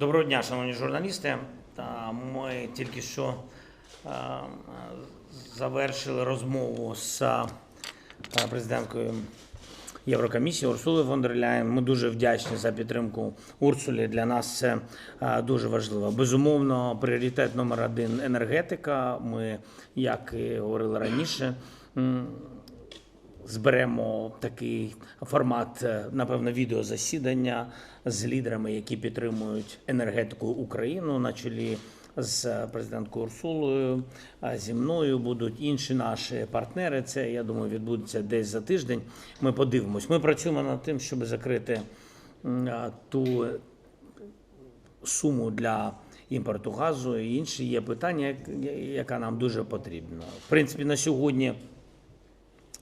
Доброго дня, шановні журналісти. Ми тільки що е, завершили розмову з е, президенткою Єврокомісії Урсулою фон дер Ляєн. Ми дуже вдячні за підтримку Урсулі. Для нас це е, дуже важливо. Безумовно, пріоритет номер один енергетика. Ми, як і говорили раніше, зберемо такий формат, е, напевно, відеозасідання з лідерами, які підтримують енергетику Україну на чолі з президенткою Урсулою. а Зі мною будуть інші наші партнери. Це я думаю, відбудеться десь за тиждень. Ми подивимось. Ми працюємо над тим, щоб закрити ту суму для імпорту газу і інші є питання, яка нам дуже потрібна. В принципі, на сьогодні.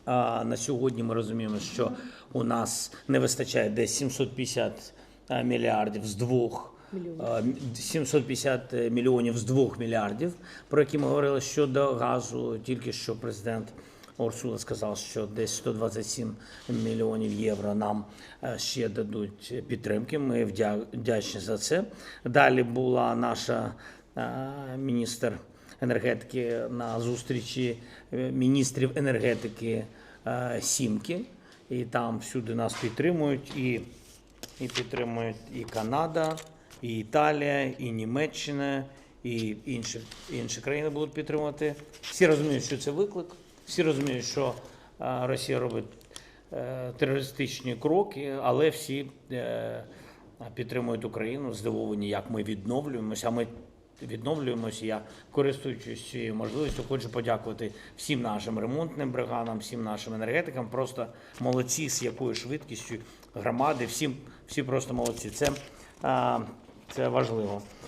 А на сьогодні ми розуміємо, що у нас не вистачає десь 750 е, мільярдів з двох. е, 750 мільйонів з двох мільярдів, про які ми говорили щодо газу. Тільки що президент Урсула сказав, що десь 127 мільйонів євро нам е, ще дадуть підтримки. Ми вдячні за це. Далі була наша е, міністр енергетики на зустрічі е, міністрів енергетики е, Сімки. І там всюди нас підтримують, і, і підтримують і Канада, і Італія, і Німеччина, і інші, інші країни будуть підтримувати. Всі розуміють, що це виклик, всі розуміють, що е, Росія робить е, терористичні кроки, але всі е, підтримують Україну, здивовані, як ми відновлюємося. Ми відновлюємося. Я користуючись цією можливістю, хочу подякувати всім нашим ремонтним бригадам, всім нашим енергетикам. Просто молодці, з якою швидкістю громади, всім всі просто молодці. Це, це важливо.